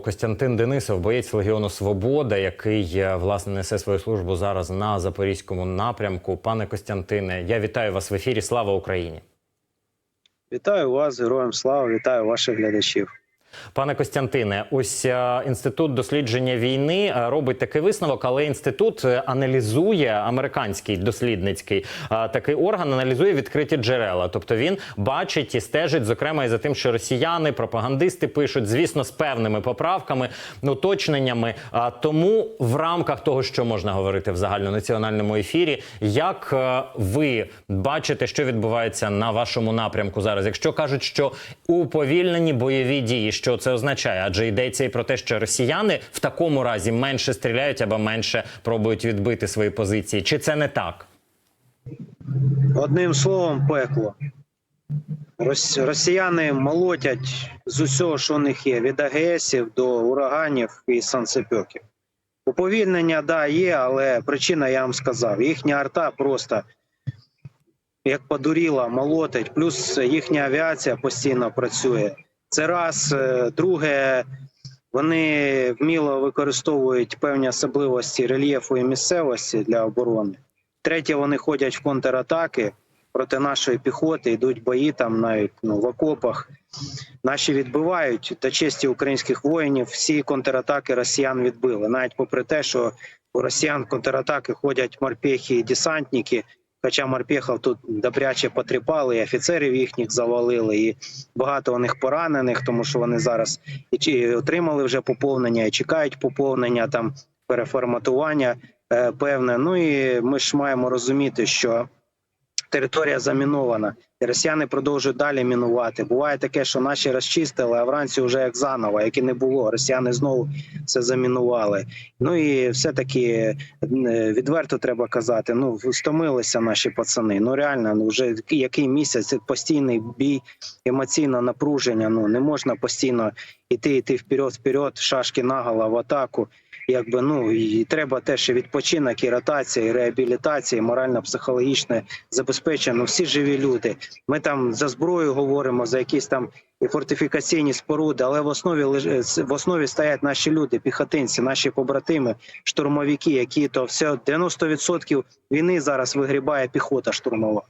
Костянтин Денисов, боєць Легіону Свобода, який е, власне несе свою службу зараз на запорізькому напрямку. Пане Костянтине, я вітаю вас в ефірі. Слава Україні! Вітаю вас, героям слава, вітаю ваших глядачів. Пане Костянтине, ось е, інститут дослідження війни е, робить такий висновок, але інститут е, аналізує американський дослідницький такий орган, аналізує відкриті джерела. Тобто він бачить і стежить, зокрема, і за тим, що росіяни, пропагандисти пишуть, звісно, з певними поправками, уточненнями. Тому в рамках того, що можна говорити в загальнонаціональному ефірі, як ви бачите, що відбувається на вашому напрямку зараз? Якщо кажуть, що уповільнені бойові дії, що це означає? Адже йдеться і про те, що росіяни в такому разі менше стріляють або менше пробують відбити свої позиції. Чи це не так? Одним словом, пекло. Росіяни молотять з усього, що у них є, від АГСів до ураганів і санцепьоків. Уповільнення, да, є, але причина я вам сказав. Їхня арта просто як подуріла, молотить, плюс їхня авіація постійно працює. Це раз. Е, Друге, вони вміло використовують певні особливості рельєфу і місцевості для оборони. Третє, вони ходять в контратаки проти нашої піхоти, йдуть бої там навіть ну, в окопах. Наші відбивають та честі українських воїнів. Всі контратаки росіян відбили. Навіть попри те, що у росіян контратаки ходять морпехи і десантники. Хоча морпехов тут добряче потріпали, і офіцерів їхніх завалили, і багато у них поранених, тому що вони зараз і отримали вже поповнення, і чекають поповнення там переформатування е, певне. Ну і ми ж маємо розуміти, що територія замінована, і росіяни продовжують далі мінувати. Буває таке, що наші розчистили, а вранці вже як заново, як і не було. Росіяни знову все замінували. Ну і все-таки е, відверто треба казати. Ну стомилися наші пацани. Ну реально, ну вже який місяць постійний бій, емоційне напруження. Ну не можна постійно іти, іти вперед, вперед, шашки наголо в атаку. Якби ну і треба теж і відпочинок, і ротація, і реабілітація, і морально-психологічне забезпечення. Ну, всі живі люди. Ми там за зброю говоримо, за якісь там і фортифікаційні споруди, але в основі леж- в основі стоять наші люди, піхотинці, наші побратими, штурмовики, які то все 90% війни зараз вигрібає піхота штурмова.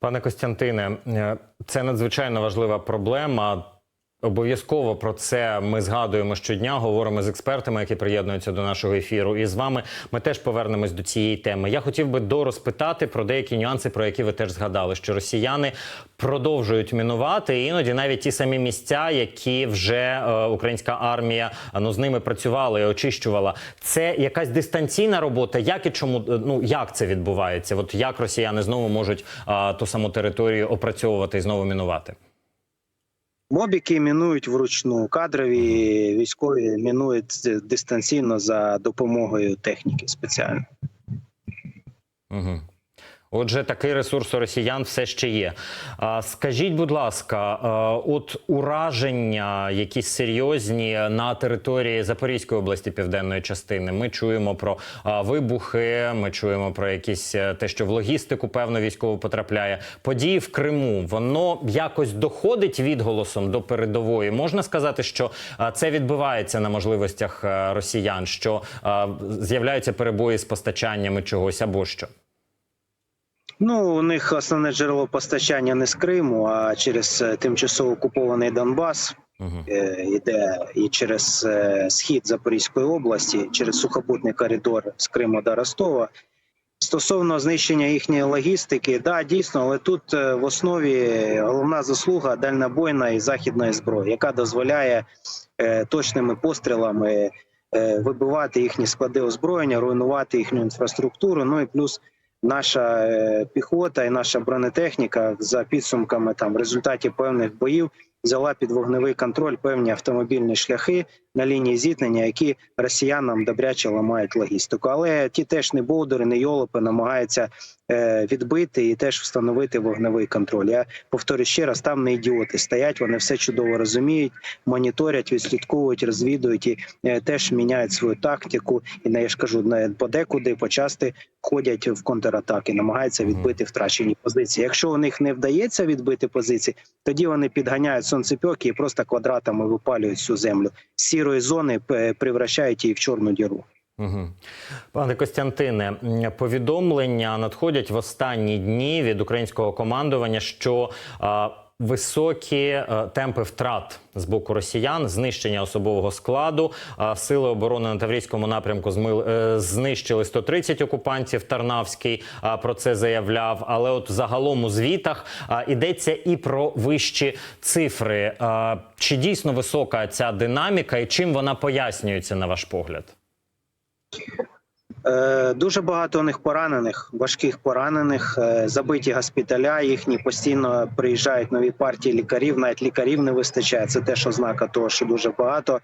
Пане Костянтине, е, це надзвичайно важлива проблема. Обов'язково про це ми згадуємо щодня, говоримо з експертами, які приєднуються до нашого ефіру. І з вами ми теж повернемось до цієї теми. Я хотів би дорозпитати про деякі нюанси, про які ви теж згадали, що росіяни продовжують мінувати іноді навіть ті самі місця, які вже е, українська армія ну з ними працювала і очищувала. Це якась дистанційна робота. Як і чому е, ну як це відбувається? От як росіяни знову можуть е, ту саму територію опрацьовувати і знову мінувати? Мобіки мінують вручну, кадрові військові мінують дистанційно за допомогою техніки спеціально. Угу. Отже, такий ресурс у росіян все ще є. Скажіть, будь ласка, от ураження, якісь серйозні на території Запорізької області південної частини. Ми чуємо про вибухи, ми чуємо про якісь е, те, що в логістику певно військово потрапляє. Події в Криму воно якось доходить відголосом до передової. Можна сказати, що це відбувається на можливостях е, росіян, що з'являються перебої з постачаннями чогось або що. Ну, у них основне джерело постачання не з Криму, а через е, тимчасово окупований Донбас. Угу. е, Іде і через е, схід Запорізької області, через сухопутний коридор з Криму до Ростова. Стосовно знищення їхньої логістики, да, дійсно, але тут е, в основі головна заслуга дальнобойної західної зброї, яка дозволяє е, точними пострілами е, вибивати їхні склади озброєння, руйнувати їхню інфраструктуру. Ну і плюс наша е, піхота і наша бронетехніка за підсумками там результатів певних боїв взяла під вогневий контроль певні автомобільні шляхи на лінії зіткнення, які росіянам добряче ламають логістику. Але ті теж не болдери, не йолопи намагаються е, відбити і теж встановити вогневий контроль. Я повторю ще раз, там не ідіоти стоять, вони все чудово розуміють, моніторять, відслідковують, розвідують і е, теж міняють свою тактику. І не я ж кажу, не подекуди почасти ходять в контратаки, намагаються відбити втрачені позиції. Якщо у них не вдається відбити позиції, тоді вони підганяють сонцепьоки і просто квадратами випалюють всю землю з сірої зони, п- превращають її в чорну діру. Угу. Пане Костянтине, повідомлення надходять в останні дні від українського командування, що високі е, темпи втрат з боку росіян, знищення особового складу. А, сили оборони на Таврійському напрямку е, знищили 130 окупантів. Тарнавський про це заявляв. Але от загалом у звітах йдеться і про вищі цифри. Чи дійсно висока ця динаміка, і чим вона пояснюється на ваш погляд? Е, Дуже багато у них поранених, важких поранених, е, забиті госпіталя. Їхні постійно приїжджають нові партії лікарів. Навіть лікарів не вистачає. Це теж ознака того, що дуже багато.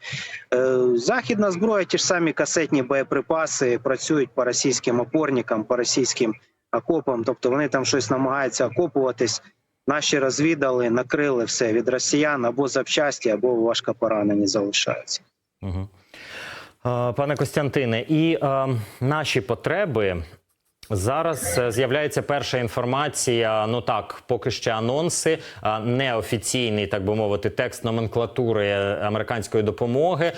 Е, Західна зброя, ті ж самі касетні боєприпаси працюють по російським опорникам, по російським окопам. Тобто вони там щось намагаються окопуватись. Наші розвідали, накрили все від росіян або запчасті, або важкопоранені залишаються. Угу. Пане Костянтине, і е, наші потреби. Зараз е, з'являється перша інформація. Ну так, поки ще анонси, а, неофіційний, так би мовити, текст номенклатури е, американської допомоги.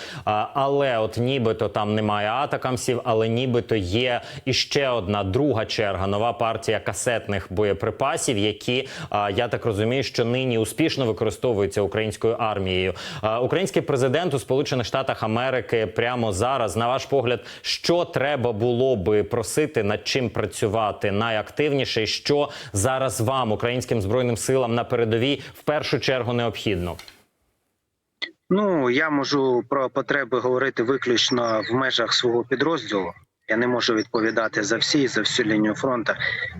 Але от нібито там немає атакамсів, але нібито є іще одна друга черга, нова партія касетних боєприпасів, які я так розумію, що нині успішно використовуються українською армією. Український президент у Сполучених Штатах Америки прямо зараз, на ваш погляд, що треба було би просити, над чим працювати найактивніше, що зараз вам, українським збройним силам на передовій, в першу чергу необхідно? Ну я можу про потреби говорити виключно в межах свого підрозділу. Я не можу відповідати за всі, за всю лінію фронту.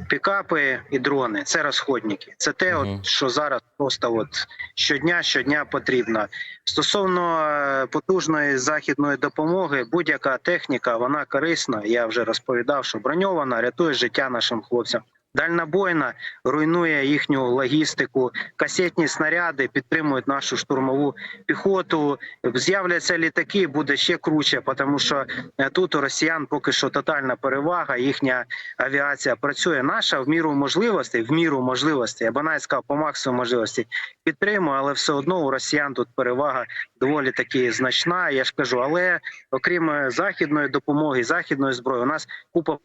Пікапи і дрони це розходники. Це те, от що зараз просто от щодня, щодня потрібно. Стосовно е, потужної західної допомоги, будь-яка техніка вона корисна. Я вже розповідав, що броньована рятує життя нашим хлопцям. Дальнобойна руйнує їхню логістику, касетні снаряди підтримують нашу штурмову піхоту. З'являться літаки, буде ще круче, тому що е, тут у росіян поки що тотальна перевага. Їхня авіація працює. Наша в міру можливостей, в міру можливостей, б навіть по максимуму можливостей підтримує, але все одно у росіян тут перевага доволі таки значна. Я ж кажу, але окрім е, західної допомоги, західної зброї, у нас купа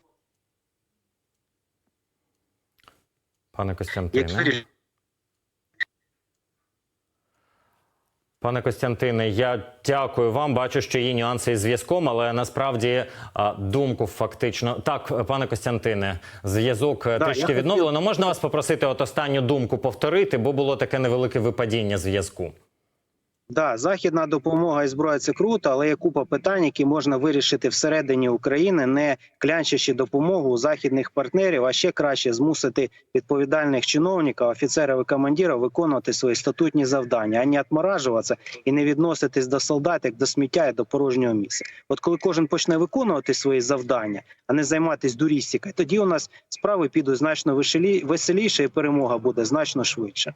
Пане Костянтине. Пане Костянтине, я дякую вам. Бачу, що є нюанси із зв'язком, але насправді думку фактично так, пане Костянтине, зв'язок е, Да, трішки відновлено. хотів- відновлено. Можна вас попросити от останню думку повторити, бо було таке невелике випадіння зв'язку. Да, західна допомога і зброя це круто, але є купа питань, які можна вирішити всередині України, не клянчачи допомогу у західних партнерів, а ще краще змусити відповідальних чиновників, офіцерів і командирів виконувати свої статутні завдання, а не отморажуватися і не відноситись до солдат як до сміття і до порожнього місця. От коли кожен почне виконувати свої завдання, а не займатися дурістикою, тоді у нас справи підуть значно веселі- веселіше, і перемога буде значно швидше.